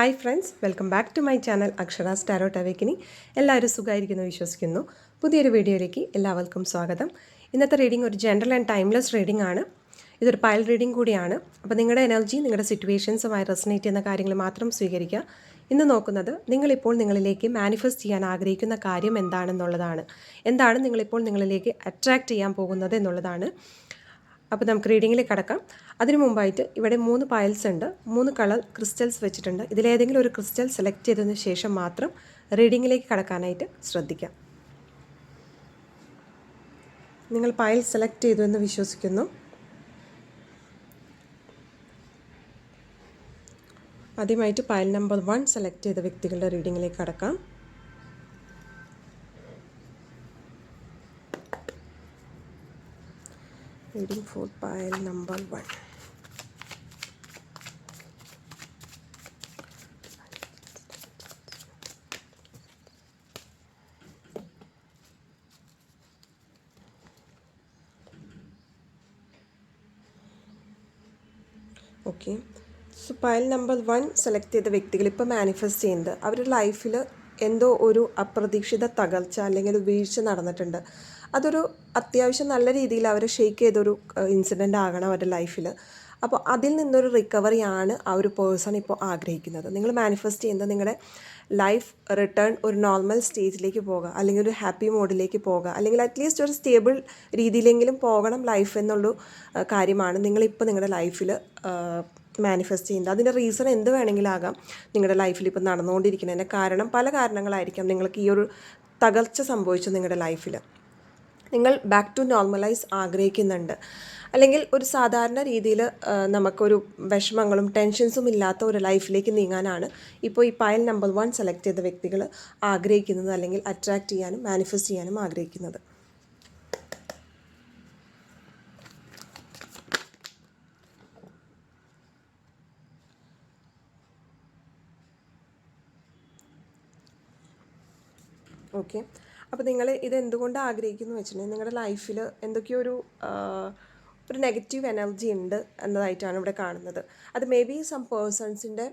Hi friends welcome back to my channel Akshara tarot awakening എല്ലാവരും സുഖമായിരിക്കുന്നു വിശ്വസിക്കുന്നു. പുതിയൊരു വീഡിയോയിലേക്ക് എല്ലാവർക്കും സ്വാഗതം. ഇന്നത്തെ റീഡിംഗ് ഒരു ജനറൽ ആൻഡ് ടൈംലെസ് റീഡിംഗ് ആണ്. ഇതൊരു പയൽ റീഡിംഗ് കൂടിയാണ്. അപ്പോൾ നിങ്ങളുടെ എനർജി നിങ്ങളുടെ സിറ്റുവേഷൻസുമായി റെസനേറ്റ് ചെയ്യുന്ന കാര്യങ്ങൾ മാത്രം സ്വീകരിക്കുക. ഇന്ന് നോക്കുന്നത് നിങ്ങളിപ്പോൾ നിങ്ങളിലേക്ക് മാനിഫെസ്റ്റ് ചെയ്യാൻ ആഗ്രഹിക്കുന്ന കാര്യം എന്താണെന്നുള്ളതാണ്. എന്താണ് നിങ്ങളിപ്പോൾ നിങ്ങളിലേക്ക് അട്രാക്റ്റ് ചെയ്യാൻ പോകുന്നത് എന്നുള്ളതാണ്. അപ്പോൾ നമുക്ക് റീഡിങ്ങിലേക്ക് കടക്കാം. അതിനു മുമ്പായിട്ട് ഇവിടെ മൂന്ന് പായൽസ് ഉണ്ട്. മൂന്ന് കളർ ക്രിസ്റ്റൽസ് വെച്ചിട്ടുണ്ട്. ഇതിലേതെങ്കിലും ഒരു ക്രിസ്റ്റൽ സെലക്ട് ചെയ്തതിന് ശേഷം മാത്രം റീഡിങ്ങിലേക്ക് കടക്കാനായിട്ട് ശ്രദ്ധിക്കാം. നിങ്ങൾ പായൽ സെലക്ട് ചെയ്തു എന്ന് വിശ്വസിക്കുന്നു. ആദ്യമായിട്ട് പായൽ നമ്പർ വൺ സെലക്ട് ചെയ്ത വ്യക്തികളുടെ റീഡിങ്ങിലേക്ക് കടക്കാം. Reading for pile number one. Okay so pile number one select ചെയ്ത വ്യക്തികൾ ഇപ്പോൾ മാനിഫെസ്റ്റ് ചെയ്യുന്നത്. അവരുടെ ലൈഫിൽ എന്തോ ഒരു അപ്രതീക്ഷിത തകർച്ച അല്ലെങ്കിൽ വീഴ്ച നടന്നിട്ടുണ്ട്. അതൊരു അത്യാവശ്യം നല്ല രീതിയിൽ അവരെ ഷെയ്ക്ക് ചെയ്തൊരു ഇൻസിഡന്റ് ആകണം അവരുടെ ലൈഫിൽ അപ്പോൾ അതിൽ നിന്നൊരു റിക്കവറിയാണ് ആ ഒരു പേഴ്സൺ ഇപ്പോൾ ആഗ്രഹിക്കുന്നത്. നിങ്ങൾ മാനിഫെസ്റ്റ് ചെയ്യുന്നത് നിങ്ങളുടെ ലൈഫ് റിട്ടേൺ ഒരു നോർമൽ സ്റ്റേജിലേക്ക് പോകുക അല്ലെങ്കിൽ ഒരു ഹാപ്പി മോഡിലേക്ക് പോകുക അല്ലെങ്കിൽ അറ്റ്ലീസ്റ്റ് ഒരു സ്റ്റേബിൾ രീതിയിലെങ്കിലും പോകണം ലൈഫ് എന്നുള്ളൊരു കാര്യമാണ് നിങ്ങളിപ്പോൾ നിങ്ങളുടെ ലൈഫിൽ മാനിഫെസ്റ്റ് ചെയ്യുന്നത്. അതിന്റെ റീസൺ എന്ത് വേണമെങ്കിലാകാം നിങ്ങളുടെ ലൈഫിൽ ഇപ്പോൾ നടന്നുകൊണ്ടിരിക്കുന്നതിന്റെ കാരണം പല കാരണങ്ങളായിരിക്കാം നിങ്ങൾക്ക് ഈ ഒരു തകർച്ച സംഭവിച്ചു നിങ്ങളുടെ ലൈഫിൽ നിങ്ങൾ ബാക്ക് ടു നോർമലൈസ് ആഗ്രഹിക്കുന്നുണ്ട്. അല്ലെങ്കിൽ ഒരു സാധാരണ രീതിയിൽ നമുക്കൊരു വിഷമങ്ങളും ടെൻഷൻസും ഇല്ലാത്ത ഒരു ലൈഫിലേക്ക് നീങ്ങാനാണ് ഇപ്പോൾ ഈ പയൽ നമ്പർ വൺ സെലക്ട് ചെയ്ത വ്യക്തികൾ ആഗ്രഹിക്കുന്നത് അല്ലെങ്കിൽ അട്രാക്റ്റ് ചെയ്യാനും മാനിഫെസ്റ്റ് ചെയ്യാനും ആഗ്രഹിക്കുന്നത്. ഓക്കെ. അപ്പോൾ നിങ്ങൾ ഇത് എന്തുകൊണ്ട് ആഗ്രഹിക്കുന്നു വെച്ചിട്ടുണ്ടെങ്കിൽ നിങ്ങളുടെ ലൈഫിൽ എന്തൊക്കെയോ ഒരു ഒരു നെഗറ്റീവ് എനർജി ഉണ്ട് എന്നതായിട്ടാണ് ഇവിടെ കാണുന്നത്. അത് മേ ബി സം പേഴ്സൺസിന്റെ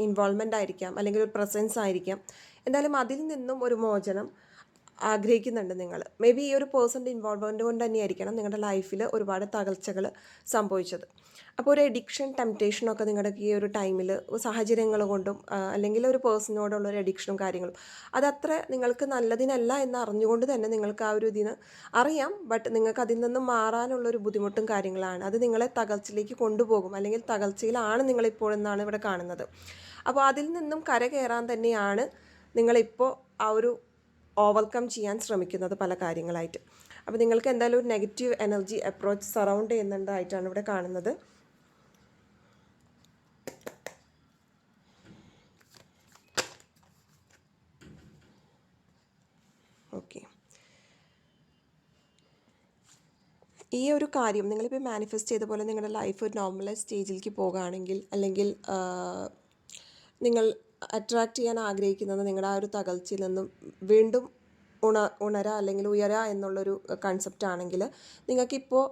ഇൻവോൾവ്മെന്റ് ആയിരിക്കാം അല്ലെങ്കിൽ ഒരു പ്രസൻസ് ആയിരിക്കാം. എന്തായാലും അതിൽ നിന്നും ഒരു മോചനം ആഗ്രഹിക്കുന്നുണ്ട് നിങ്ങൾ. മേ ബി ഈ ഒരു പേഴ്സന്റെ ഇൻവോൾവ്മെന്റ് കൊണ്ട് തന്നെയായിരിക്കണം നിങ്ങളുടെ ലൈഫിൽ ഒരുപാട് തകർച്ചകൾ സംഭവിച്ചത്. അപ്പോൾ ഒരു എഡിക്ഷൻ ടെംപ്റ്റേഷനൊക്കെ നിങ്ങളുടെ ഈ ഒരു ടൈമിൽ സാഹചര്യങ്ങൾ കൊണ്ടും അല്ലെങ്കിൽ ഒരു പേഴ്സണിനോടുള്ള ഒരു എഡിക്ഷനും കാര്യങ്ങളും അതത്ര നിങ്ങൾക്ക് നല്ലതിനല്ല എന്ന് അറിഞ്ഞുകൊണ്ട് തന്നെ നിങ്ങൾക്ക് ആ ഒരു ഇതിന് അറിയാം. ബട്ട് നിങ്ങൾക്ക് അതിൽ നിന്നും മാറാനുള്ള ഒരു ബുദ്ധിമുട്ടും കാര്യങ്ങളാണ്. അത് നിങ്ങളെ തകർച്ചയിലേക്ക് കൊണ്ടുപോകും. അല്ലെങ്കിൽ തകർച്ചയിലാണ് നിങ്ങളിപ്പോൾ എന്നാണ് ഇവിടെ കാണുന്നത്. അപ്പോൾ അതിൽ നിന്നും കരകയറാൻ തന്നെയാണ് നിങ്ങളിപ്പോൾ ആ ഒരു ഓവർകം ചെയ്യാൻ ശ്രമിക്കുന്നത് പല കാര്യങ്ങളായിട്ട്. അപ്പോൾ നിങ്ങൾക്ക് എന്തായാലും ഒരു നെഗറ്റീവ് എനർജി അപ്രോച്ച് സറൗണ്ട് ചെയ്യുന്നതായിട്ടാണ് ഇവിടെ കാണുന്നത്. ഓക്കെ ഈ ഒരു കാര്യം നിങ്ങളിപ്പോൾ മാനിഫെസ്റ്റ് ചെയ്ത പോലെ നിങ്ങളുടെ ലൈഫ് ഒരു നോർമലൈസ് സ്റ്റേജിലേക്ക് പോകുകയാണെങ്കിൽ അല്ലെങ്കിൽ നിങ്ങൾ അട്രാക്റ്റ് ചെയ്യാൻ ആഗ്രഹിക്കുന്നത് നിങ്ങളുടെ ആ ഒരു തകർച്ചയിൽ നിന്നും വീണ്ടും ഉണ ഉണര അല്ലെങ്കിൽ ഉയര എന്നുള്ളൊരു കൺസെപ്റ്റ് ആണെങ്കിൽ നിങ്ങൾക്കിപ്പോൾ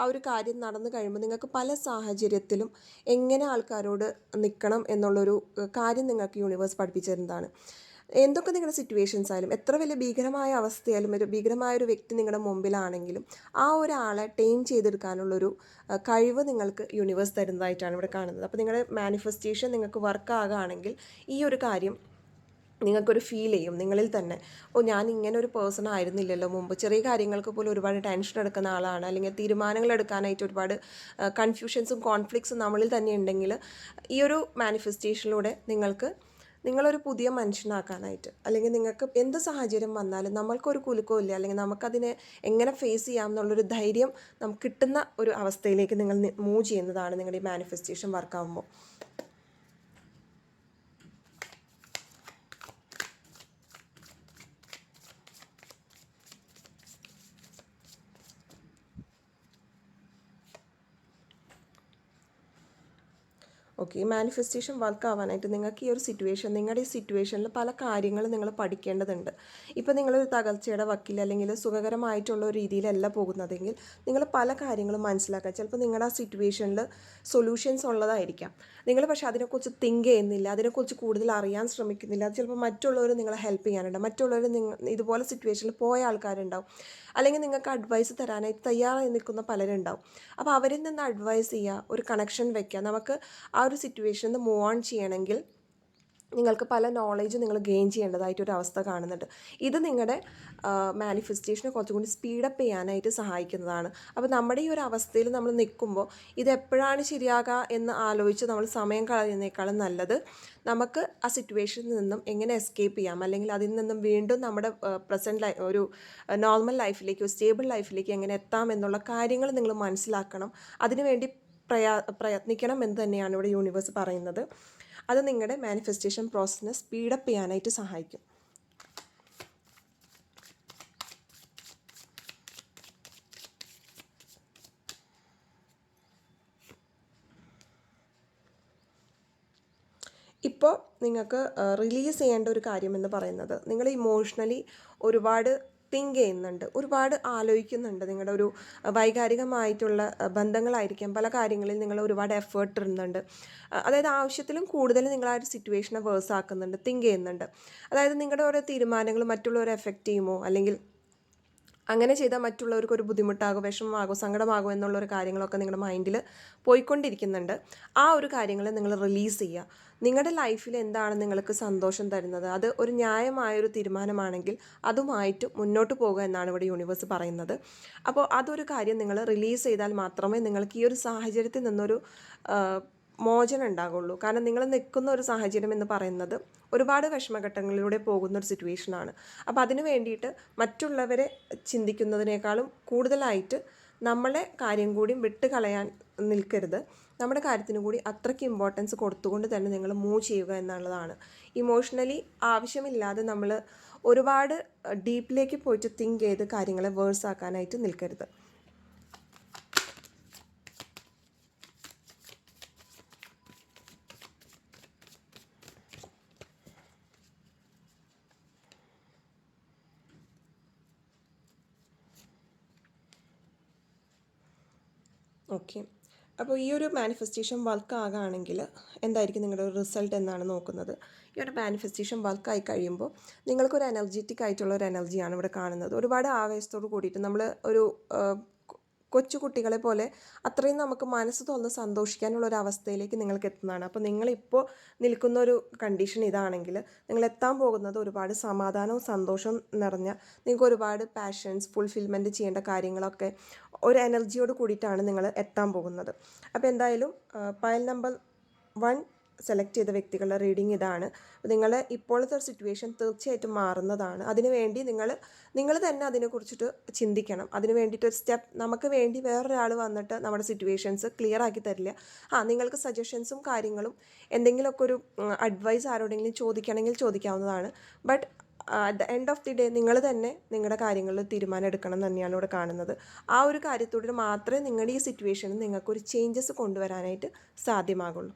ആ ഒരു കാര്യം നടന്നു കഴിയുമ്പോൾ നിങ്ങൾക്ക് പല സാഹചര്യത്തിലും എങ്ങനെ ആൾക്കാരോട് നിൽക്കണം എന്നുള്ളൊരു കാര്യം നിങ്ങൾക്ക് യൂണിവേഴ്സ് പഠിപ്പിച്ചു തരുന്നതാണ്. എന്തൊക്കെ നിങ്ങളുടെ സിറ്റുവേഷൻസ് ആയാലും എത്ര വലിയ ഭീകരമായ അവസ്ഥയായാലും ഒരു ഭീകരമായ ഒരു വ്യക്തി നിങ്ങളുടെ മുമ്പിലാണെങ്കിലും ആ ഒരാളെ ടൈം ചെയ്തെടുക്കാനുള്ളൊരു കഴിവ് നിങ്ങൾക്ക് യൂണിവേഴ്സ് തരുന്നതായിട്ടാണ് ഇവിടെ കാണുന്നത്. അപ്പോൾ നിങ്ങളുടെ മാനിഫെസ്റ്റേഷൻ നിങ്ങൾക്ക് വർക്ക് ആകുകയാണെങ്കിൽ ഈ ഒരു കാര്യം നിങ്ങൾക്കൊരു ഫീൽ ചെയ്യും. നിങ്ങളിൽ തന്നെ ഓ ഞാൻ ഇങ്ങനെ ഒരു പേഴ്സൺ ആയിരുന്നില്ലല്ലോ മുമ്പ്. ചെറിയ കാര്യങ്ങൾക്ക് പോലും ഒരുപാട് ടെൻഷൻ എടുക്കുന്ന ആളാണ്. അല്ലെങ്കിൽ തീരുമാനങ്ങൾ എടുക്കാനായിട്ട് ഒരുപാട് കൺഫ്യൂഷൻസും കോൺഫ്ലിക്ട്സും നമ്മളിൽ തന്നെ ഉണ്ടെങ്കിൽ ഈ ഒരു മാനിഫെസ്റ്റേഷനിലൂടെ നിങ്ങൾക്ക് നിങ്ങളൊരു പുതിയ മനുഷ്യനാക്കാനായിട്ട് അല്ലെങ്കിൽ നിങ്ങൾക്ക് എന്ത് സാഹചര്യം വന്നാലും നമ്മൾക്കൊരു കുലുക്കവും ഇല്ല അല്ലെങ്കിൽ നമുക്കതിനെ എങ്ങനെ ഫേസ് ചെയ്യാം എന്നുള്ളൊരു ധൈര്യം നമുക്ക് കിട്ടുന്ന ഒരു അവസ്ഥയിലേക്ക് നിങ്ങൾ മൂവ് ചെയ്യുന്നതാണ് നിങ്ങളുടെ ഈ മാനിഫെസ്റ്റേഷൻ വർക്കാവുമ്പോൾ ഓക്കെ ഈ മാനിഫെസ്റ്റേഷൻ വർക്ക് ആവാനായിട്ട് നിങ്ങൾക്ക് ഈ ഒരു സിറ്റുവേഷൻ നിങ്ങളുടെ ഈ സിറ്റുവേഷനിൽ പല കാര്യങ്ങളും നിങ്ങൾ പഠിക്കേണ്ടതുണ്ട്. ഇപ്പോൾ നിങ്ങളൊരു തകർച്ചയുടെ വക്കിൽ അല്ലെങ്കിൽ സുഖകരമായിട്ടുള്ള ഒരു രീതിയിലല്ല പോകുന്നതെങ്കിൽ നിങ്ങൾ പല കാര്യങ്ങളും മനസ്സിലാക്കുക. ചിലപ്പോൾ നിങ്ങളുടെ ആ സിറ്റുവേഷനിൽ സൊല്യൂഷൻസ് ഉള്ളതായിരിക്കാം. നിങ്ങൾ പക്ഷേ അതിനെക്കുറിച്ച് തിങ്ക് ചെയ്യുന്നില്ല അതിനെക്കുറിച്ച് കൂടുതൽ അറിയാൻ ശ്രമിക്കുന്നില്ല. അത് ചിലപ്പോൾ മറ്റുള്ളവർ നിങ്ങളെ ഹെൽപ്പ് ചെയ്യാനുണ്ട്. മറ്റുള്ളവർ നിങ്ങൾ ഇതുപോലെ സിറ്റുവേഷനിൽ പോയ ആൾക്കാരുണ്ടാവും. അല്ലെങ്കിൽ നിങ്ങൾക്ക് അഡ്വൈസ് തരാനായിട്ട് തയ്യാറായി നിൽക്കുന്ന പലരുണ്ടാവും. അപ്പോൾ അവരിൽ നിന്ന് അഡ്വൈസ് ചെയ്യുക ഒരു കണക്ഷൻ വെക്കുക. നമുക്ക് ആ ഒരു സിറ്റുവേഷനിൽ നിന്ന് മൂവ് ഓൺ ചെയ്യണമെങ്കിൽ നിങ്ങൾക്ക് പല നോളേജ് നിങ്ങൾ ഗെയിൻ ചെയ്യേണ്ടതായിട്ട് ഒരു അവസ്ഥ കാണുന്നുണ്ട്. ഇത് നിങ്ങളുടെ മാനിഫെസ്റ്റേഷനെ കുറച്ചും കൂടി സ്പീഡപ്പ് ചെയ്യാനായിട്ട് സഹായിക്കുന്നതാണ്. അപ്പോൾ നമ്മുടെ ഈ ഒരു അവസ്ഥയിൽ നമ്മൾ നിൽക്കുമ്പോൾ ഇത് എപ്പോഴാണ് ശരിയാകുക എന്ന് ആലോചിച്ച് നമ്മൾ സമയം കളയുന്നേക്കാളും നല്ലത് നമുക്ക് ആ സിറ്റുവേഷനിൽ നിന്നും എങ്ങനെ എസ്കേപ്പ് ചെയ്യാം? അല്ലെങ്കിൽ അതിൽ നിന്നും വീണ്ടും നമ്മുടെ പ്രസന്റ് ലൈ ഒരു നോർമൽ ലൈഫിലേക്ക് ഒരു സ്റ്റേബിൾ ലൈഫിലേക്ക് എങ്ങനെ എത്താം എന്നുള്ള കാര്യങ്ങൾ നിങ്ങൾ മനസ്സിലാക്കണം. അതിനുവേണ്ടി പ്രയാ പ്രയത്നിക്കണം എന്ന് തന്നെയാണ് ഇവിടെ യൂണിവേഴ്സ് പറയുന്നത്. അത് നിങ്ങളുടെ മാനിഫെസ്റ്റേഷൻ പ്രോസസ്സിനെ സ്പീഡപ്പ് ചെയ്യാനായിട്ട് സഹായിക്കും. ഇപ്പോൾ നിങ്ങൾക്ക് റിലീസ് ചെയ്യേണ്ട ഒരു കാര്യം എന്ന് പറയുന്നത് നിങ്ങൾ ഇമോഷണലി ഒരുപാട് തിങ്ക് ചെയ്യുന്നുണ്ട് ഒരുപാട് ആലോചിക്കുന്നുണ്ട്. നിങ്ങളുടെ ഒരു വൈകാരികമായിട്ടുള്ള ബന്ധങ്ങളായിരിക്കാം പല കാര്യങ്ങളിൽ നിങ്ങൾ ഒരുപാട് എഫേർട്ട് ഇടുന്നുണ്ട്. അതായത് ആവശ്യത്തിലും കൂടുതൽ നിങ്ങൾ ആ ഒരു സിറ്റുവേഷനെ വേഴ്സ് ആക്കുന്നുണ്ട് തിങ്ക് ചെയ്യുന്നുണ്ട്. അതായത് നിങ്ങളുടെ ഓരോ തീരുമാനങ്ങൾ മറ്റുള്ളവരെ എഫക്റ്റ് ചെയ്യുമോ? അല്ലെങ്കിൽ അങ്ങനെ ചെയ്താൽ മറ്റുള്ളവർക്ക് ഒരു ബുദ്ധിമുട്ടാകും വിഷമമാകും സങ്കടമാകും എന്നുള്ളൊരു കാര്യങ്ങളൊക്കെ നിങ്ങളുടെ മൈൻഡിൽ പോയിക്കൊണ്ടിരിക്കുന്നുണ്ട്. ആ ഒരു കാര്യങ്ങൾ നിങ്ങൾ റിലീസ് ചെയ്യുക. നിങ്ങളുടെ ലൈഫിൽ എന്താണ് നിങ്ങൾക്ക് സന്തോഷം തരുന്നത്? അത് ഒരു ന്യായമായൊരു തീരുമാനമാണെങ്കിൽ അതുമായിട്ട് മുന്നോട്ട് പോകുക എന്നാണ് ഇവിടെ യൂണിവേഴ്സ് പറയുന്നത്. അപ്പോൾ അതൊരു കാര്യം നിങ്ങൾ റിലീസ് ചെയ്താൽ മാത്രമേ നിങ്ങൾക്ക് ഈ ഒരു സാഹചര്യത്തിൽ നിന്നൊരു മോചനം ഉണ്ടാകുള്ളൂ. കാരണം നിങ്ങൾ നിൽക്കുന്ന ഒരു സാഹചര്യം എന്ന് പറയുന്നത് ഒരുപാട് വിഷമഘട്ടങ്ങളിലൂടെ പോകുന്ന ഒരു സിറ്റുവേഷനാണ് അപ്പോൾ അതിന് വേണ്ടിയിട്ട് മറ്റുള്ളവരെ ചിന്തിക്കുന്നതിനേക്കാളും കൂടുതലായിട്ട് നമ്മളെ കാര്യം കൂടി വിട്ട് കളയാൻ നിൽക്കരുത്. നമ്മുടെ കാര്യത്തിന് കൂടി അത്രയ്ക്ക് ഇമ്പോർട്ടൻസ് കൊടുത്തുകൊണ്ട് തന്നെ നിങ്ങൾ മൂവ് ചെയ്യുക എന്നുള്ളതാണ്. ഇമോഷണലി ആവശ്യമില്ലാതെ നമ്മൾ ഒരുപാട് ഡീപ്പിലേക്ക് പോയിട്ട് തിങ്ക് ചെയ്ത് കാര്യങ്ങളെ വേഴ്സ് ആക്കാനായിട്ട് നിൽക്കരുത്. ഓക്കെ. അപ്പോൾ ഈ ഒരു മാനിഫെസ്റ്റേഷൻ വർക്ക് ആകുകയാണെങ്കിൽ എന്തായിരിക്കും നിങ്ങളുടെ റിസൾട്ട് എന്നാണ് നോക്കുന്നത്. ഈ ഒരു മാനിഫെസ്റ്റേഷൻ വർക്കായി കഴിയുമ്പോൾ നിങ്ങൾക്കൊരു എനർജറ്റിക് ആയിട്ടുള്ള ഒരു എനർജിയാണ് ഇവിടെ കാണുന്നത്. ഒരുപാട് ആവേശത്തോട് കൂടിയിട്ട് നമ്മൾ ഒരു കൊച്ചു കുട്ടികളെ പോലെ അത്രയും നമുക്ക് മനസ്സ് തുറന്ന് സന്തോഷിക്കാനുള്ള ഒരു അവസ്ഥയിലേക്ക് നിങ്ങൾക്ക് എത്തുന്നതാണ്. അപ്പോൾ നിങ്ങളിപ്പോൾ നിൽക്കുന്ന ഒരു കണ്ടീഷൻ ഇതാണെങ്കിൽ നിങ്ങൾ എത്താൻ പോകുന്നത് ഒരുപാട് സമാധാനവും സന്തോഷവും നിറഞ്ഞ നിങ്ങൾക്ക് ഒരുപാട് പാഷൻസ് ഫുൾഫിൽമെന്റ് ചെയ്യേണ്ട കാര്യങ്ങളൊക്കെ ഒരു എനർജിയോട് കൂടിയിട്ടാണ് നിങ്ങൾ എത്താൻ പോകുന്നത്. അപ്പോൾ എന്തായാലും പയൽ നമ്പർ വൺ സെലക്ട് ചെയ്ത വ്യക്തികളുടെ റീഡിങ് ഇതാണ്. നിങ്ങൾ ഇപ്പോഴത്തെ ഒരു സിറ്റുവേഷൻ തീർച്ചയായിട്ടും മാറുന്നതാണ്. അതിനുവേണ്ടി നിങ്ങൾ നിങ്ങൾ തന്നെ അതിനെക്കുറിച്ചിട്ട് ചിന്തിക്കണം. അതിന് വേണ്ടിയിട്ട് ഒരു സ്റ്റെപ്പ് നമുക്ക് വേണ്ടി വേറൊരാൾ വന്നിട്ട് നമ്മുടെ സിറ്റുവേഷൻസ് ക്ലിയർ ആക്കി തരില്ല. ആ നിങ്ങൾക്ക് സജഷൻസും കാര്യങ്ങളും എന്തെങ്കിലുമൊക്കെ ഒരു അഡ്വൈസ് ആരോടെങ്കിലും ചോദിക്കണമെങ്കിൽ ചോദിക്കാവുന്നതാണ്. But at the end of the day നിങ്ങൾ തന്നെ നിങ്ങളുടെ കാര്യങ്ങളിൽ തീരുമാനം എടുക്കണം തന്നെയാണ് ഇവിടെ കാണുന്നത്. ആ ഒരു കാര്യത്തോടെ മാത്രമേ നിങ്ങളുടെ ഈ സിറ്റുവേഷനിൽ നിങ്ങൾക്കൊരു ചേഞ്ചസ് കൊണ്ടുവരാനായിട്ട് സാധ്യമാകുള്ളൂ.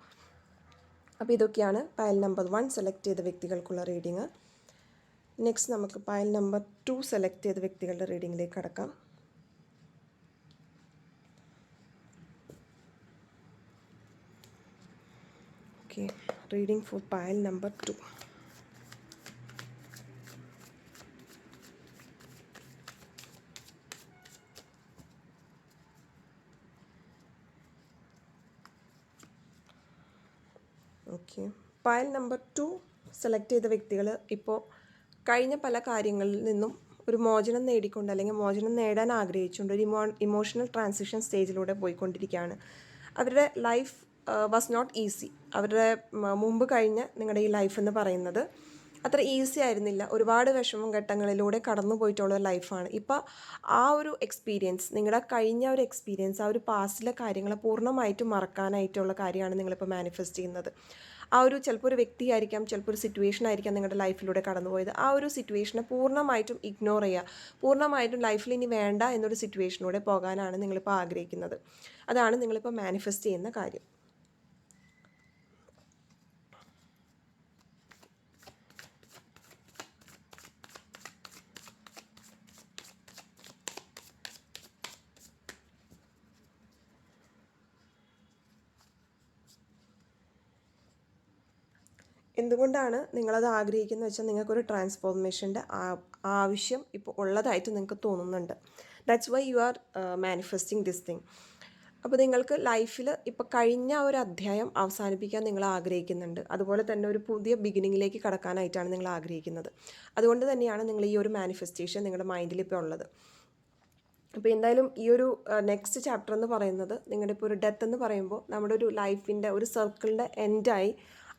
അപ്പോൾ ഇതൊക്കെയാണ് പയൽ നമ്പർ വൺ സെലക്ട് ചെയ്ത വ്യക്തികൾക്കുള്ള റീഡിങ്. നെക്സ്റ്റ് നമുക്ക് പയൽ നമ്പർ ടു സെലക്ട് ചെയ്ത വ്യക്തികളുടെ റീഡിങ്ങിലേക്ക് കടക്കാം. Okay reading for pile number two. Okay pile number two select ചെയ്ത വ്യക്തികൾ ഇപ്പോൾ കഴിഞ്ഞ പല കാര്യങ്ങളിൽ നിന്നും ഒരു മോചനം നേടിക്കൊണ്ട് അല്ലെങ്കിൽ മോചനം നേടാൻ ആഗ്രഹിച്ചുകൊണ്ട് ഒരു ഇമോ ഇമോഷണൽ ട്രാൻസിഷൻ സ്റ്റേജിലൂടെ പോയിക്കൊണ്ടിരിക്കുകയാണ്. അവരുടെ ലൈഫ് വാസ് നോട്ട് ഈസി അവരുടെ മുമ്പ് കഴിഞ്ഞ നിങ്ങളുടെ ഈ ലൈഫ് എന്ന് പറയുന്നത് അത്ര ഈസി ആയിരുന്നില്ല. ഒരുപാട് വിഷമം ഘട്ടങ്ങളിലൂടെ കടന്നു പോയിട്ടുള്ള ലൈഫാണ് ഇപ്പോൾ ആ ഒരു എക്സ്പീരിയൻസ് നിങ്ങളുടെ കഴിഞ്ഞ ഒരു എക്സ്പീരിയൻസ് ആ ഒരു പാസ്റ്റിലെ കാര്യങ്ങളെ പൂർണമായിട്ടും മറക്കാനായിട്ടുള്ള കാര്യമാണ് നിങ്ങളിപ്പോൾ മാനിഫെസ്റ്റ് ചെയ്യുന്നത്. ആ ഒരു ചിലപ്പോൾ ഒരു വ്യക്തിയായിരിക്കാം ചിലപ്പോൾ ഒരു സിറ്റുവേഷൻ ആയിരിക്കാം നിങ്ങളുടെ ലൈഫിലൂടെ കടന്നുപോയത്. ആ ഒരു സിറ്റുവേഷനെ പൂർണമായിട്ടും ഇഗ്നോർ ചെയ്യുക. പൂർണമായിട്ടും ലൈഫിൽ ഇനി വേണ്ട എന്നൊരു സിറ്റുവേഷനിലൂടെ പോകാനാണ് നിങ്ങളിപ്പോൾ ആഗ്രഹിക്കുന്നത്. അതാണ് നിങ്ങളിപ്പോൾ മാനിഫെസ്റ്റ് ചെയ്യുന്ന കാര്യം. എന്തുകൊണ്ടാണ് നിങ്ങളത് ആഗ്രഹിക്കുന്നത് വെച്ചാൽ നിങ്ങൾക്കൊരു ട്രാൻസ്ഫോർമേഷന്റെ ആവശ്യം ഇപ്പോൾ ഉള്ളതായിട്ട് നിങ്ങൾക്ക് തോന്നുന്നുണ്ട്. That's why you are manifesting this thing അപ്പോൾ നിങ്ങൾക്ക് ലൈഫിൽ ഇപ്പോൾ കഴിഞ്ഞ ഒരു അധ്യായം അവസാനിപ്പിക്കാൻ നിങ്ങൾ ആഗ്രഹിക്കുന്നുണ്ട്. അതുപോലെ തന്നെ ഒരു പുതിയ ബിഗിനിങ്ങിലേക്ക് കടക്കാനായിട്ടാണ് നിങ്ങൾ ആഗ്രഹിക്കുന്നത്. അതുകൊണ്ട് തന്നെയാണ് നിങ്ങൾ ഈ ഒരു മാനിഫെസ്റ്റേഷൻ നിങ്ങളുടെ മൈൻഡിൽ ഇപ്പോൾ ഉള്ളത്. അപ്പോൾ എന്തായാലും ഈ ഒരു നെക്സ്റ്റ് ചാപ്റ്റർ എന്ന് പറയുന്നത് നിങ്ങളുടെ ഇപ്പോൾ ഒരു ഡെത്ത് എന്ന് പറയുമ്പോൾ നമ്മുടെ ഒരു ലൈഫിന്റെ ഒരു സർക്കിളിന്റെ എൻഡായി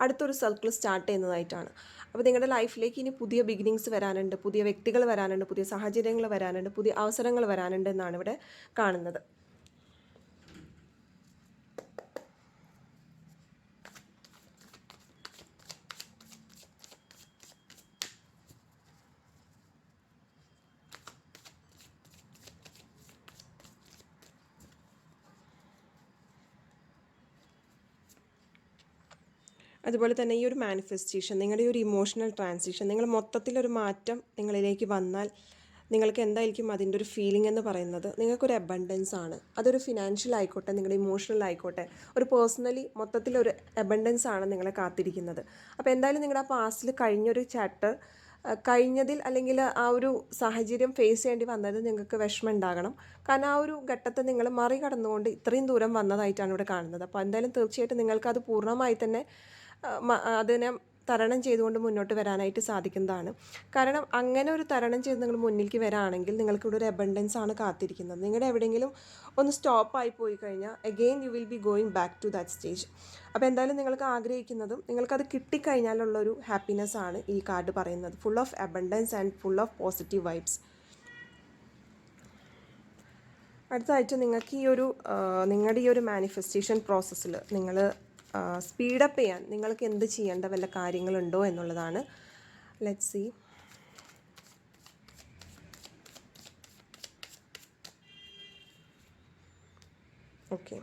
അടുത്തൊരു സർക്കിൾ സ്റ്റാർട്ട് ചെയ്യുന്നതായിട്ടാണ്. അപ്പോൾ നിങ്ങളുടെ ലൈഫിലേക്ക് ഇനി പുതിയ ബിഗിനിങ്സ് വരാനുണ്ട് പുതിയ വ്യക്തികൾ വരാനുണ്ട് പുതിയ സാഹചര്യങ്ങൾ വരാനുണ്ട് പുതിയ അവസരങ്ങൾ വരാനുണ്ട് എന്നാണ് ഇവിടെ കാണുന്നത്. അതുപോലെ തന്നെ ഈ ഒരു മാനിഫെസ്റ്റേഷൻ നിങ്ങളുടെ ഈ ഒരു ഇമോഷണൽ ട്രാൻസിഷൻ നിങ്ങൾ മൊത്തത്തിലൊരു മാറ്റം നിങ്ങളിലേക്ക് വന്നാൽ നിങ്ങൾക്ക് എന്തായിരിക്കും അതിന്റെ ഒരു ഫീലിംഗ് എന്ന് പറയുന്നത്? നിങ്ങൾക്കൊരു അബണ്ടൻസ് ആണ്. അതൊരു ഫിനാൻഷ്യൽ ആയിക്കോട്ടെ നിങ്ങളുടെ ഇമോഷണൽ ആയിക്കോട്ടെ ഒരു പേഴ്സണലി മൊത്തത്തിലൊരു അബണ്ടൻസ് ആണ് നിങ്ങളെ കാത്തിരിക്കുന്നത്. അപ്പോൾ എന്തായാലും നിങ്ങളുടെ ആ പാസ്റ്റിൽ കഴിഞ്ഞൊരു ചാപ്റ്റർ കഴിഞ്ഞതിൽ അല്ലെങ്കിൽ ആ ഒരു സാഹചര്യം ഫേസ് ചെയ്യേണ്ടി വന്നത് നിങ്ങൾക്ക് വിഷമം ഉണ്ടാകണം. കാരണം ആ ഒരു ഘട്ടത്തെ നിങ്ങൾ മറികടന്നുകൊണ്ട് ഇത്രയും ദൂരം വന്നതായിട്ടാണ് ഇവിടെ കാണുന്നത്. അപ്പോൾ എന്തായാലും തീർച്ചയായിട്ടും നിങ്ങൾക്കത് പൂർണമായി തന്നെ അതിനെ തരണം ചെയ്തുകൊണ്ട് മുന്നോട്ട് വരാനായിട്ട് സാധിക്കുന്നതാണ്. കാരണം അങ്ങനെ ഒരു തരണം ചെയ്ത് നിങ്ങൾ മുന്നിലേക്ക് വരാണെങ്കിൽ നിങ്ങൾക്ക് ഇവിടെ ഒരു അബണ്ടൻസ് ആണ് കാത്തിരിക്കുന്നത്. നിങ്ങളുടെ എവിടെയെങ്കിലും ഒന്ന് സ്റ്റോപ്പായി പോയി കഴിഞ്ഞാൽ again you will be going back to that stage അപ്പോൾ എന്തായാലും നിങ്ങൾക്ക് ആഗ്രഹിക്കുന്നതും നിങ്ങൾക്കത് കിട്ടിക്കഴിഞ്ഞാലുള്ളൊരു ഹാപ്പിനെസ് ആണ് ഈ കാർഡ് പറയുന്നത്. Full of abundance and full of positive vibes അടുത്തായിട്ട് നിങ്ങൾക്ക് ഈ ഒരു നിങ്ങളുടെ ഈ ഒരു മാനിഫെസ്റ്റേഷൻ പ്രോസസ്സിൽ നിങ്ങൾ സ്പീഡപ്പ് ചെയ്യാൻ നിങ്ങൾക്ക് എന്ത് ചെയ്യേണ്ട വല്ല കാര്യങ്ങളുണ്ടോ എന്നുള്ളതാണ്. ലെറ്റ് സി ഓക്കെ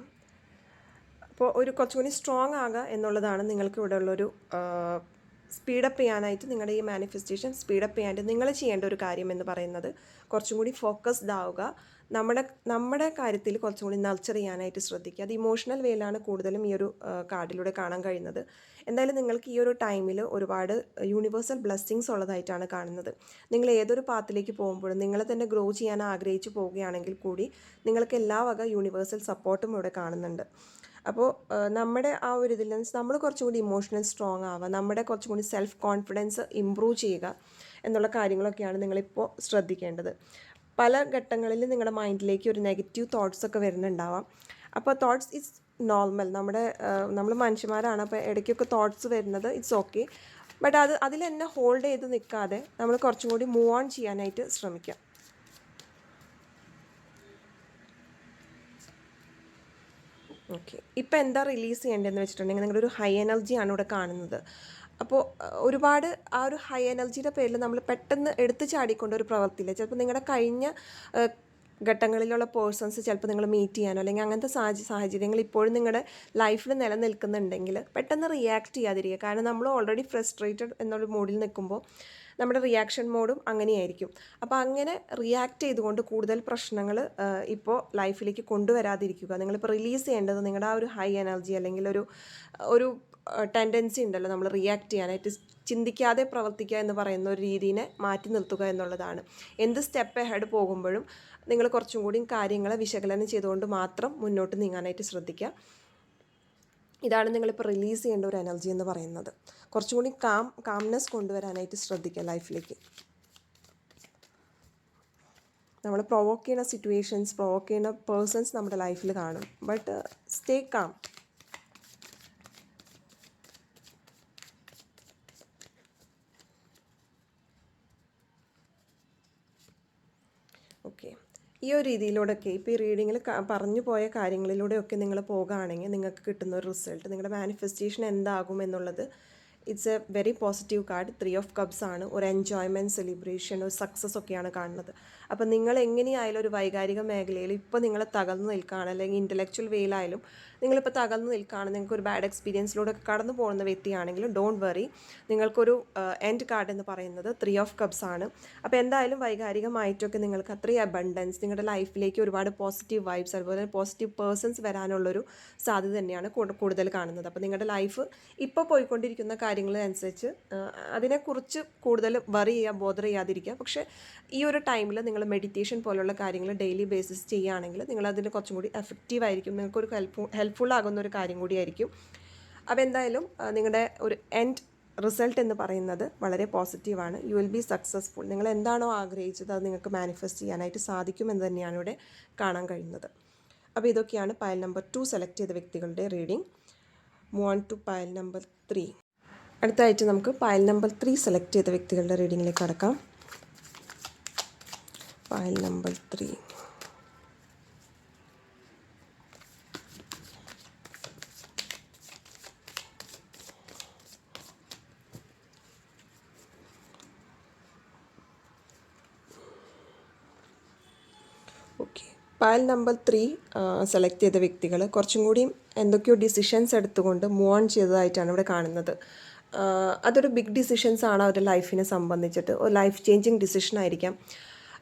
അപ്പോൾ ഒരു കുറച്ചുകൂടി സ്ട്രോങ് ആകുക എന്നുള്ളതാണ് നിങ്ങൾക്ക് ഇവിടെ ഉള്ളൊരു സ്പീഡപ്പ് ചെയ്യാനായിട്ട് നിങ്ങളുടെ ഈ മാനിഫെസ്റ്റേഷൻ സ്പീഡപ്പ് ചെയ്യാനായിട്ട് നിങ്ങൾ ചെയ്യേണ്ട ഒരു കാര്യം എന്ന് പറയുന്നത്. കുറച്ചും കൂടി ഫോക്കസ്ഡ് ആവുക. നമ്മുടെ നമ്മുടെ കാര്യത്തിൽ കുറച്ചും കൂടി നർച്ചർ ചെയ്യാനായിട്ട് ശ്രദ്ധിക്കുക. അത് ഇമോഷണൽ വേയിലാണ് കൂടുതലും ഈ ഒരു കാർഡിലൂടെ കാണാൻ കഴിയുന്നത്. എന്തായാലും നിങ്ങൾക്ക് ഈ ഒരു ടൈമിൽ ഒരുപാട് യൂണിവേഴ്സൽ ബ്ലെസ്സിങ്സ് ഉള്ളതായിട്ടാണ് കാണുന്നത്. നിങ്ങൾ ഏതൊരു പാത്തിലേക്ക് പോകുമ്പോഴും നിങ്ങളെ തന്നെ ഗ്രോ ചെയ്യാൻ ആഗ്രഹിച്ചു പോവുകയാണെങ്കിൽ കൂടി നിങ്ങൾക്ക് എല്ലാ വക യൂണിവേഴ്സൽ സപ്പോർട്ടും ഇവിടെ കാണുന്നുണ്ട്. അപ്പോൾ നമ്മുടെ ആ ഒരു ഇതിൽ നിന്ന് നമ്മൾ കുറച്ചും കൂടി ഇമോഷണൽ സ്ട്രോങ് ആവുക നമ്മുടെ കുറച്ചും കൂടി സെൽഫ് കോൺഫിഡൻസ് ഇമ്പ്രൂവ് ചെയ്യുക എന്നുള്ള കാര്യങ്ങളൊക്കെയാണ് നിങ്ങളിപ്പോൾ ശ്രദ്ധിക്കേണ്ടത്. പല ഘട്ടങ്ങളിൽ നിങ്ങളുടെ മൈൻഡിലേക്ക് ഒരു നെഗറ്റീവ് തോട്ട്സ് ഒക്കെ വരുന്നുണ്ടാവാം. അപ്പോൾ തോട്ട്സ് ഇറ്റ്സ് നോർമൽ നമ്മുടെ നമ്മൾ മനുഷ്യന്മാരാണ് അപ്പോൾ ഇടയ്ക്കൊക്കെ തോട്ട്സ് വരുന്നത് ഇറ്റ്സ് ഓക്കെ ബട്ട് അത് അതിൽ തന്നെ ഹോൾഡ് ചെയ്ത് നിൽക്കാതെ നമ്മൾ കുറച്ചും കൂടി മൂവ് ഓൺ ചെയ്യാനായിട്ട് ശ്രമിക്കാം. ഓക്കെ ഇപ്പോൾ എന്താ റിലീസ് ചെയ്യേണ്ടതെന്ന് വെച്ചിട്ടുണ്ടെങ്കിൽ നിങ്ങളൊരു ഹൈ എനർജിയാണ് ഇവിടെ കാണുന്നത്. അപ്പോൾ ഒരുപാട് ആ ഒരു ഹൈ എനർജിയുടെ പേരിൽ നമ്മൾ പെട്ടെന്ന് എടുത്തു ചാടിക്കൊണ്ട് ഒരു പ്രവൃത്തിയില്ല ചിലപ്പോൾ നിങ്ങളുടെ കഴിഞ്ഞ ഘട്ടങ്ങളിലുള്ള പേഴ്സൺസ് ചിലപ്പോൾ നിങ്ങൾ മീറ്റ് ചെയ്യാനോ അല്ലെങ്കിൽ അങ്ങനത്തെ സാഹചര്യങ്ങൾ ഇപ്പോഴും നിങ്ങളുടെ ലൈഫിൽ നിലനിൽക്കുന്നുണ്ടെങ്കിൽ പെട്ടെന്ന് റിയാക്ട് ചെയ്യാതിരിക്കുക. കാരണം നമ്മൾ ഓൾറെഡി ഫ്രസ്ട്രേറ്റഡ് എന്നൊരു മൂഡിൽ നിൽക്കുമ്പോൾ നമ്മുടെ റിയാക്ഷൻ മോഡും അങ്ങനെയായിരിക്കും. അപ്പോൾ അങ്ങനെ റിയാക്ട് ചെയ്തുകൊണ്ട് കൂടുതൽ പ്രശ്നങ്ങൾ ഇപ്പോൾ ലൈഫിലേക്ക് കൊണ്ടുവരാതിരിക്കുക. നിങ്ങളിപ്പോൾ റിലീസ് ചെയ്യേണ്ടത് നിങ്ങളുടെ ആ ഒരു ഹൈ എനർജി അല്ലെങ്കിൽ ഒരു ഒരു ടെൻഡൻസി ഉണ്ടല്ലോ നമ്മൾ റിയാക്ട് ചെയ്യാനായിട്ട് ചിന്തിക്കാതെ പ്രവർത്തിക്കുക എന്ന് പറയുന്ന ഒരു രീതിനെ മാറ്റി നിർത്തുക എന്നുള്ളതാണ്. എന്ത് സ്റ്റെപ്പ് ഹെഡ് പോകുമ്പോഴും നിങ്ങൾ കുറച്ചും കൂടി കാര്യങ്ങളെ വിശകലനം ചെയ്തുകൊണ്ട് മാത്രം മുന്നോട്ട് നീങ്ങാനായിട്ട് ശ്രദ്ധിക്കുക. ഇതാണ് നിങ്ങളിപ്പോൾ റിലീസ് ചെയ്യേണ്ട ഒരു എനർജി എന്ന് പറയുന്നത്. കുറച്ചും കൂടി കാം കാംനെസ് കൊണ്ടുവരാനായിട്ട് ശ്രദ്ധിക്കുക ലൈഫിലേക്ക് നമ്മൾ പ്രൊവോക്ക് ചെയ്യുന്ന സിറ്റുവേഷൻസ് പ്രൊവോക്ക് ചെയ്യുന്ന പേഴ്സൺസ് നമ്മുടെ ലൈഫിൽ കാണും. But stay calm okay. ഈ ഒരു രീതിയിലൂടെയൊക്കെ ഇപ്പോൾ ഈ റീഡിങ്ങിൽ പറഞ്ഞു പോയ കാര്യങ്ങളിലൂടെയൊക്കെ നിങ്ങൾ പോകുകയാണെങ്കിൽ നിങ്ങൾക്ക് കിട്ടുന്ന ഒരു റിസൾട്ട് നിങ്ങളുടെ മാനിഫെസ്റ്റേഷൻ എന്താകും എന്നുള്ളത് it's a very positive card three of cups ആണ്. ഒരു എൻജോയ്മെന്റ് സെലിബ്രേഷൻ ഒരു സക്സസ് ഒക്കെയാണ് കാണുന്നത്. അപ്പോൾ നിങ്ങൾ എങ്ങനെയായാലും ഒരു വൈകാരിക മേഖലയിൽ ഇപ്പോൾ നിങ്ങൾ തകർന്നു നിൽക്കുകയാണ് അല്ലെങ്കിൽ ഇന്റലക്ച്വൽ വേയിലായാലും നിങ്ങളിപ്പോൾ തകർന്നു നിൽക്കുകയാണ് നിങ്ങൾക്ക് ഒരു ബാഡ് എക്സ്പീരിയൻസിലൂടെ കടന്നു പോകുന്ന വ്യക്തിയാണെങ്കിലും ഡോണ്ട് വെറി നിങ്ങൾക്കൊരു എൻഡ് കാർഡ് എന്ന് പറയുന്നത് ത്രീ ഓഫ് കപ്സ് ആണ്. അപ്പോൾ എന്തായാലും വൈകാരികമായിട്ടൊക്കെ നിങ്ങൾക്ക് അത്രയും അബണ്ടൻസ് നിങ്ങളുടെ ലൈഫിലേക്ക് ഒരുപാട് പോസിറ്റീവ് വൈബ്സ് അതുപോലെ തന്നെ പോസിറ്റീവ് പേഴ്സൺസ് വരാനുള്ളൊരു സാധ്യത തന്നെയാണ് കൂടുതൽ കാണുന്നത്. അപ്പോൾ നിങ്ങളുടെ ലൈഫ് ഇപ്പോൾ പോയിക്കൊണ്ടിരിക്കുന്ന കാര്യങ്ങളനുസരിച്ച് അതിനെക്കുറിച്ച് കൂടുതൽ വറി ചെയ്യുക ബോധർ ചെയ്യാതിരിക്കുക. പക്ഷേ ഈ ഒരു ടൈമിൽ നിങ്ങൾ മെഡിറ്റേഷൻ പോലുള്ള കാര്യങ്ങൾ ഡെയിലി ബേസിസ് ചെയ്യുകയാണെങ്കിൽ നിങ്ങൾ അതിന് കുറച്ചും കൂടി എഫക്റ്റീവ് ആയിരിക്കും. നിങ്ങൾക്കൊരു ഹെൽപ്പ് ഹെൽപ്ഫുൾ ആകുന്ന ഒരു കാര്യം കൂടിയായിരിക്കും അപ്പോൾ എന്തായാലും നിങ്ങളുടെ ഒരു എൻഡ് റിസൾട്ട് എന്ന് പറയുന്നത് വളരെ പോസിറ്റീവാണ് യു വിൽ ബി സക്സസ്ഫുൾ നിങ്ങൾ എന്താണോ ആഗ്രഹിച്ചത് അത് നിങ്ങൾക്ക് മാനിഫെസ്റ്റ് ചെയ്യാനായിട്ട് സാധിക്കുമെന്ന് തന്നെയാണ് ഇവിടെ കാണാൻ കഴിയുന്നത്. അപ്പോൾ ഇതൊക്കെയാണ് പയൽ നമ്പർ ടു സെലക്ട് ചെയ്ത വ്യക്തികളുടെ reading move to pile number three അടുത്തായിട്ട് നമുക്ക് പയൽ നമ്പർ ത്രീ സെലക്ട് ചെയ്ത വ്യക്തികളുടെ റീഡിങ്ങിലേക്ക് കടക്കാം. Number three okay pile number three select ചെയ്ത വ്യക്തികൾ. കുറച്ചും കൂടിയും എന്തൊക്കെയോ ഡിസിഷൻസ് എടുത്തുകൊണ്ട് മൂവ് ഓൺ ചെയ്തതായിട്ടാണ് ഇവിടെ കാണുന്നത്. അതൊരു ബിഗ് ഡിസിഷൻസ് ആണ് അവരുടെ ലൈഫിനെ സംബന്ധിച്ചിട്ട്. ഒരു ലൈഫ് ചേഞ്ചിങ് ഡിസിഷൻ ആയിരിക്കാം.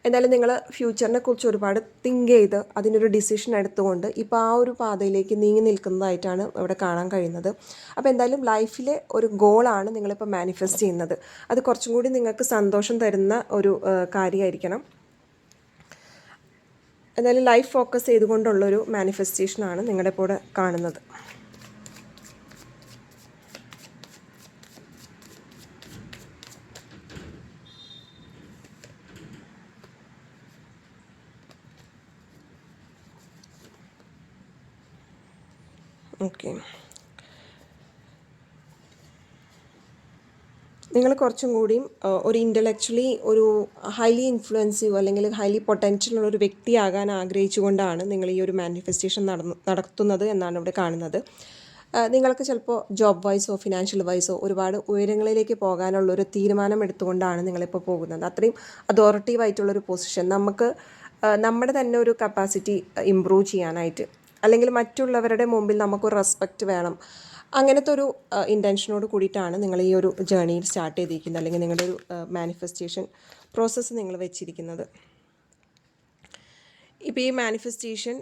എന്തായാലും നിങ്ങൾ ഫ്യൂച്ചറിനെ കുറിച്ച് ഒരുപാട് തിങ്ക് ചെയ്ത് അതിനൊരു ഡിസിഷൻ എടുത്തുകൊണ്ട് ഇപ്പോൾ ആ ഒരു പാതയിലേക്ക് നീങ്ങി നിൽക്കുന്നതായിട്ടാണ് ഇവിടെ കാണാൻ കഴിയുന്നത്. അപ്പോൾ എന്തായാലും ലൈഫിലെ ഒരു ഗോളാണ് നിങ്ങളിപ്പോൾ മാനിഫെസ്റ്റ് ചെയ്യുന്നത്. അത് കുറച്ചും കൂടി നിങ്ങൾക്ക് സന്തോഷം തരുന്ന ഒരു കാര്യമായിരിക്കണം എന്തായാലും ലൈഫ് ഫോക്കസ് ചെയ്തുകൊണ്ടുള്ളൊരു മാനിഫെസ്റ്റേഷനാണ് നിങ്ങളുടെ കൂടെ കാണുന്നത്. ഓക്കെ നിങ്ങൾ കുറച്ചും കൂടിയും ഒരു ഇന്റലക്ച്വലി ഒരു ഹൈലി ഇൻഫ്ലുവൻസീവ് അല്ലെങ്കിൽ ഹൈലി പൊട്ടൻഷ്യൽ ഉള്ള ഒരു വ്യക്തിയാകാൻ ആഗ്രഹിച്ചുകൊണ്ടാണ് നിങ്ങൾ ഈ ഒരു മാനിഫെസ്റ്റേഷൻ നടന്നു നടത്തുന്നത് എന്നാണ് ഇവിടെ കാണുന്നത്. നിങ്ങൾക്ക് ചിലപ്പോൾ ജോബ് വൈസോ ഫിനാൻഷ്യൽ വൈസോ ഒരുപാട് ഉയരങ്ങളിലേക്ക് പോകാനുള്ള ഒരു തീരുമാനം എടുത്തുകൊണ്ടാണ് നിങ്ങളിപ്പോൾ പോകുന്നത്. അത്രയും അതോറിറ്റീവായിട്ടുള്ളൊരു പൊസിഷൻ നമുക്ക് നമ്മുടെ തന്നെ ഒരു കപ്പാസിറ്റി ഇമ്പ്രൂവ് ചെയ്യാനായിട്ട് അല്ലെങ്കിൽ മറ്റുള്ളവരുടെ മുമ്പിൽ നമുക്കൊരു റെസ്പെക്റ്റ് വേണം. അങ്ങനത്തെ ഒരു ഇന്റൻഷനോട് കൂടിയിട്ടാണ് നിങ്ങൾ ഈ ഒരു ജേണിയിൽ സ്റ്റാർട്ട് ചെയ്തിരിക്കുന്നത്. അല്ലെങ്കിൽ നിങ്ങളുടെ ഒരു മാനിഫെസ്റ്റേഷൻ പ്രോസസ്സ് നിങ്ങൾ വെച്ചിരിക്കുന്നത്. ഇപ്പോൾ ഈ മാനിഫെസ്റ്റേഷൻ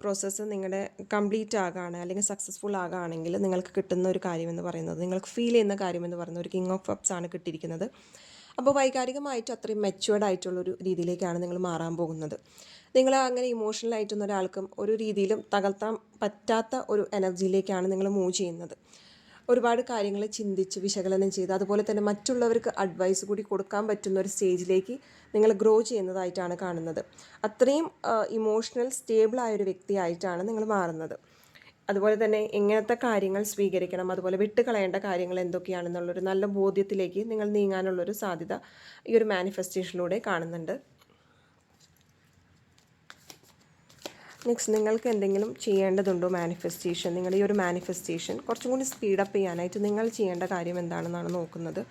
പ്രോസസ്സ് നിങ്ങളുടെ കംപ്ലീറ്റ് ആകുകയാണ് അല്ലെങ്കിൽ സക്സസ്ഫുൾ ആകുകയാണെങ്കിൽ നിങ്ങൾക്ക് കിട്ടുന്ന ഒരു കാര്യമെന്ന് പറയുന്നത് നിങ്ങൾക്ക് ഫീൽ ചെയ്യുന്ന കാര്യമെന്ന് പറയുന്നത് ഒരു കിങ് ഓഫ് കപ്സ് ആണ് കിട്ടിയിരിക്കുന്നത്. അപ്പോൾ വൈകാരികമായിട്ട് അത്രയും മെച്ചുവേർഡ് ആയിട്ടുള്ളൊരു രീതിയിലേക്കാണ് നിങ്ങൾ മാറാൻ പോകുന്നത്. നിങ്ങൾ അങ്ങനെ ഇമോഷണൽ ആയിട്ടുള്ള ഒരാൾക്കും ഒരു രീതിയിലും തകർത്താൻ പറ്റാത്ത ഒരു എനർജിയിലേക്കാണ് നിങ്ങൾ മൂവ് ചെയ്യുന്നത്. ഒരുപാട് കാര്യങ്ങൾ ചിന്തിച്ച് വിശകലനം ചെയ്ത് അതുപോലെ തന്നെ മറ്റുള്ളവർക്ക് അഡ്വൈസ് കൂടി കൊടുക്കാൻ പറ്റുന്ന ഒരു സ്റ്റേജിലേക്ക് നിങ്ങൾ ഗ്രോ ചെയ്യുന്നതായിട്ടാണ് കാണുന്നത്. അത്രയും ഇമോഷണൽ സ്റ്റേബിൾ ആയ ഒരു വ്യക്തിയായിട്ടാണ് നിങ്ങൾ മാറുന്നത്. അതുപോലെ തന്നെ എങ്ങനത്തെ കാര്യങ്ങൾ സ്വീകരിക്കണം അതുപോലെ വിട്ടുകളയേണ്ട കാര്യങ്ങൾ എന്തൊക്കെയാണെന്നുള്ളൊരു നല്ല ബോധ്യത്തിലേക്ക് നിങ്ങൾ നീങ്ങാനുള്ളൊരു സാധ്യത ഈ ഒരു മാനിഫെസ്റ്റേഷനിലൂടെ കാണുന്നുണ്ട്. നെക്സ്റ്റ് നിങ്ങൾക്ക് എന്തെങ്കിലും ചെയ്യേണ്ടതുണ്ടോ മാനിഫെസ്റ്റേഷൻ നിങ്ങളുടെ ഈ ഒരു മാനിഫെസ്റ്റേഷൻ കുറച്ചും കൂടി സ്പീഡപ്പ് ചെയ്യാനായിട്ട് നിങ്ങൾ ചെയ്യേണ്ട കാര്യം എന്താണെന്നാണ് നോക്കുന്നത്.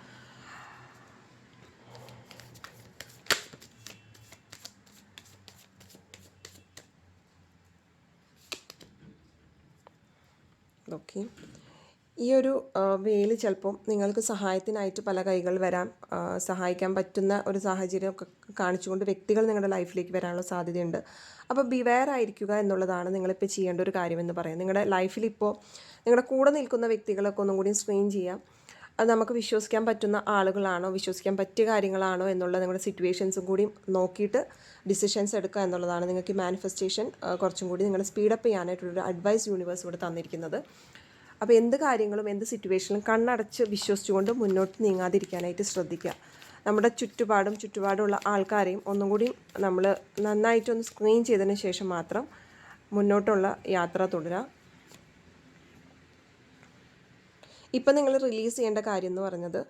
ഓക്കെ ഈ ഒരു വേയിൽ ചിലപ്പം നിങ്ങൾക്ക് സഹായത്തിനായിട്ട് പല കൈകൾ വരാം. സഹായിക്കാൻ പറ്റുന്ന ഒരു സാഹചര്യം ഒക്കെ കാണിച്ചുകൊണ്ട് വ്യക്തികൾ നിങ്ങളുടെ ലൈഫിലേക്ക് വരാനുള്ള സാധ്യതയുണ്ട്. അപ്പോൾ ബിവെയർ ആയിരിക്കുക എന്നുള്ളതാണ് നിങ്ങളിപ്പോൾ ചെയ്യേണ്ട ഒരു കാര്യമെന്ന് പറയാം നിങ്ങളുടെ ലൈഫിൽ ഇപ്പോൾ നിങ്ങളുടെ കൂടെ നിൽക്കുന്ന വ്യക്തികളൊക്കെ ഒന്നും കൂടി സ്ക്രീൻ ചെയ്യാം. അത് നമുക്ക് വിശ്വസിക്കാൻ പറ്റുന്ന ആളുകളാണോ വിശ്വസിക്കാൻ പറ്റിയ കാര്യങ്ങളാണോ എന്നുള്ള നിങ്ങളുടെ സിറ്റുവേഷൻസും കൂടി നോക്കിയിട്ട് ഡിസിഷൻസ് എടുക്കുക എന്നുള്ളതാണ് നിങ്ങൾക്ക് മാനിഫെസ്റ്റേഷൻ കുറച്ചും കൂടി നിങ്ങളെ സ്പീഡപ്പ് ചെയ്യാനായിട്ടുള്ളൊരു അഡ്വൈസ് യൂണിവേഴ്സ് ഇവിടെ തന്നിരിക്കുന്നത്. അപ്പോൾ എന്ത് കാര്യങ്ങളും എന്ത് സിറ്റുവേഷനിലും കണ്ണടച്ച് വിശ്വസിച്ചുകൊണ്ട് മുന്നോട്ട് നീങ്ങാതിരിക്കാനായിട്ട് ശ്രദ്ധിക്കുക. നമ്മുടെ ചുറ്റുപാടും ചുറ്റുപാടുമുള്ള ആൾക്കാരെയും ഒന്നും കൂടി നമ്മൾ നന്നായിട്ടൊന്ന് സ്ക്രീൻ ചെയ്തതിന് ശേഷം മാത്രം മുന്നോട്ടുള്ള യാത്ര തുടരാം. ഇപ്പം നിങ്ങൾ റിലീസ് ചെയ്യേണ്ട കാര്യം എന്ന് പറഞ്ഞത്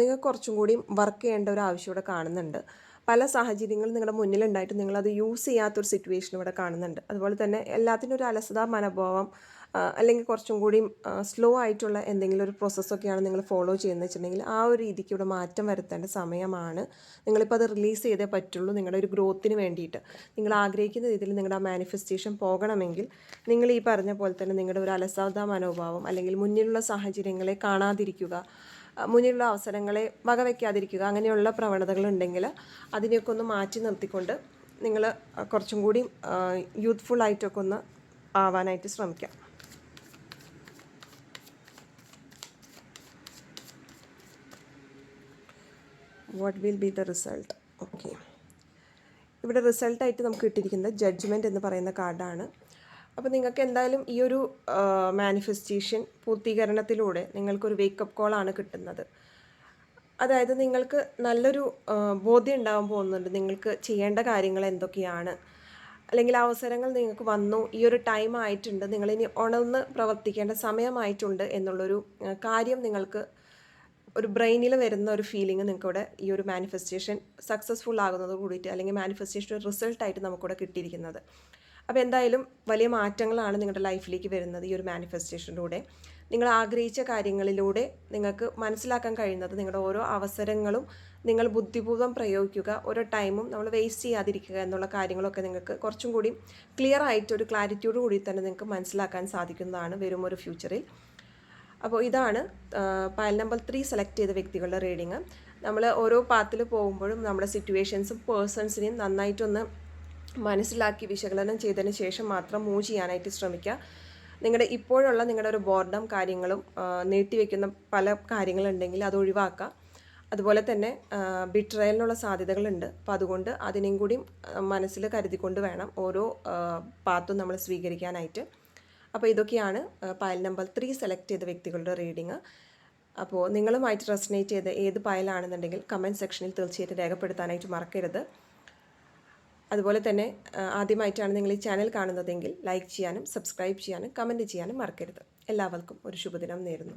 നിങ്ങൾ കുറച്ചും കൂടി വർക്ക് ചെയ്യേണ്ട ഒരു ആവശ്യം ഇവിടെ കാണുന്നുണ്ട്. പല സാഹചര്യങ്ങളും നിങ്ങളുടെ മുന്നിലുണ്ടായിട്ട് നിങ്ങളത് യൂസ് ചെയ്യാത്തൊരു സിറ്റുവേഷൻ ഇവിടെ കാണുന്നുണ്ട്. അതുപോലെ തന്നെ എല്ലാത്തിനും ഒരു അലസതാ മനോഭാവം അല്ലെങ്കിൽ കുറച്ചും കൂടി സ്ലോ ആയിട്ടുള്ള എന്തെങ്കിലും ഒരു പ്രോസസ്സൊക്കെയാണ് നിങ്ങൾ ഫോളോ ചെയ്യുന്നത് വെച്ചിട്ടുണ്ടെങ്കിൽ ആ ഒരു രീതിക്ക് ഇവിടെ മാറ്റം വരുത്തേണ്ട സമയമാണ്. നിങ്ങളിപ്പോൾ അത് റിലീസ് ചെയ്തേ പറ്റുള്ളൂ നിങ്ങളുടെ ഒരു ഗ്രോത്തിന് വേണ്ടിയിട്ട്. നിങ്ങൾ ആഗ്രഹിക്കുന്ന രീതിയിൽ നിങ്ങളുടെ ആ മാനിഫെസ്റ്റേഷൻ പോകണമെങ്കിൽ നിങ്ങൾ ഈ പറഞ്ഞ പോലെ തന്നെ നിങ്ങളുടെ ഒരു അലസാധ മനോഭാവം അല്ലെങ്കിൽ മുന്നിലുള്ള സാഹചര്യങ്ങളെ കാണാതിരിക്കുക മുന്നിലുള്ള അവസരങ്ങളെ വകവയ്ക്കാതിരിക്കുക അങ്ങനെയുള്ള പ്രവണതകളുണ്ടെങ്കിൽ അതിനെയൊക്കെ ഒന്ന് മാറ്റി നിർത്തിക്കൊണ്ട് നിങ്ങൾ കുറച്ചും കൂടി യൂത്ത്ഫുൾ ആയിട്ടൊക്കെ ഒന്ന് ആവാനായിട്ട് ശ്രമിക്കാം. What will be the result okay ഇവിടെ റിസൾട്ടായിട്ട് നമുക്ക് കിട്ടിയിരിക്കുന്നത് ജഡ്ജ്മെന്റ് എന്ന് പറയുന്ന കാർഡാണ് അപ്പോൾ നിങ്ങൾക്ക് എന്തായാലും ഈ ഒരു മാനിഫെസ്റ്റേഷൻ പൂർത്തീകരണത്തിലൂടെ നിങ്ങൾക്കൊരു വേക്കപ്പ് കോളാണ് കിട്ടുന്നത്. അതായത് നിങ്ങൾക്ക് നല്ലൊരു ബോധ്യം ഉണ്ടാകാൻ പോകുന്നുണ്ട്. നിങ്ങൾക്ക് ചെയ്യേണ്ട കാര്യങ്ങൾ എന്തൊക്കെയാണ്? അല്ലെങ്കിൽ അവസരങ്ങൾ നിങ്ങൾക്ക് വന്നു ഈ ഒരു ടൈം ആയിട്ടുണ്ട്. നിങ്ങളിനി ഉണർന്ന് പ്രവർത്തിക്കേണ്ട സമയമായിട്ടുണ്ട് എന്നുള്ളൊരു കാര്യം നിങ്ങൾക്ക് ഒരു ബ്രെയിനിൽ വരുന്ന ഒരു ഫീലിംഗ് നിങ്ങൾക്ക് ഇവിടെ ഈ ഒരു മാനിഫെസ്റ്റേഷൻ സക്സസ്ഫുൾ ആകുന്നത് കൂടിയിട്ട് അല്ലെങ്കിൽ മാനിഫെസ്റ്റേഷൻ ഒരു റിസൾട്ടായിട്ട് നമുക്കിവിടെ കിട്ടിയിരിക്കുന്നത്. അപ്പോൾ എന്തായാലും വലിയ മാറ്റങ്ങളാണ് നിങ്ങളുടെ ലൈഫിലേക്ക് വരുന്നത് ഈ ഒരു മാനിഫെസ്റ്റേഷനിലൂടെ നിങ്ങൾ ആഗ്രഹിച്ച കാര്യങ്ങളിലൂടെ നിങ്ങൾക്ക് മനസ്സിലാക്കാൻ കഴിയുന്നത് നിങ്ങളുടെ ഓരോ അവസരങ്ങളും നിങ്ങൾ ബുദ്ധിപൂർവം പ്രയോഗിക്കുക ഓരോ ടൈമും നമ്മൾ വേസ്റ്റ് ചെയ്യാതിരിക്കുക എന്നുള്ള കാര്യങ്ങളൊക്കെ നിങ്ങൾക്ക് കുറച്ചും കൂടി ക്ലിയർ ആയിട്ട് ഒരു ക്ലാരിറ്റിയോട് കൂടി തന്നെ നിങ്ങൾക്ക് മനസ്സിലാക്കാൻ സാധിക്കുന്നതാണ്. വരും ഒരു ഫ്യൂച്ചറിൽ അപ്പോൾ ഇതാണ് പയൽ നമ്പർ ത്രീ സെലക്ട് ചെയ്ത വ്യക്തികളുടെ റീഡിങ് നമ്മൾ ഓരോ പാത്തിൽ പോകുമ്പോഴും നമ്മുടെ സിറ്റുവേഷൻസും പേഴ്സൺസിനെയും നന്നായിട്ടൊന്ന് മനസ്സിലാക്കി വിശകലനം ചെയ്തതിന് ശേഷം മാത്രം മൂവ് ചെയ്യാനായിട്ട് ശ്രമിക്കുക. നിങ്ങളുടെ ഇപ്പോഴുള്ള നിങ്ങളുടെ ഒരു ബോർഡം കാര്യങ്ങളും നീട്ടിവെക്കുന്ന പല കാര്യങ്ങളുണ്ടെങ്കിൽ അത് ഒഴിവാക്കുക. അതുപോലെ തന്നെ ബിട്രയലിനുള്ള സാധ്യതകളുണ്ട്. അപ്പോൾ അതുകൊണ്ട് അതിനെയും കൂടി മനസ്സിൽ കരുതിക്കൊണ്ട് വേണം ഓരോ പാത്തും നമ്മൾ സ്വീകരിക്കാനായിട്ട്. അപ്പോൾ ഇതൊക്കെയാണ് പയൽ നമ്പർ ത്രീ സെലക്ട് ചെയ്ത വ്യക്തികളുടെ റീഡിങ് അപ്പോൾ നിങ്ങളുമായിട്ട് റെസനേറ്റ് ചെയ്ത് ഏത് പയലാണെന്നുണ്ടെങ്കിൽ കമന്റ് സെക്ഷനിൽ തീർച്ചയായിട്ടും രേഖപ്പെടുത്താനായിട്ട് മറക്കരുത്. അതുപോലെ തന്നെ ആദ്യമായിട്ടാണ് നിങ്ങൾ ഈ ചാനൽ കാണുന്നതെങ്കിൽ ലൈക്ക് ചെയ്യാനും സബ്സ്ക്രൈബ് ചെയ്യാനും കമന്റ് ചെയ്യാനും മറക്കരുത്. എല്ലാവർക്കും ഒരു ശുഭദിനം നേരുന്നു.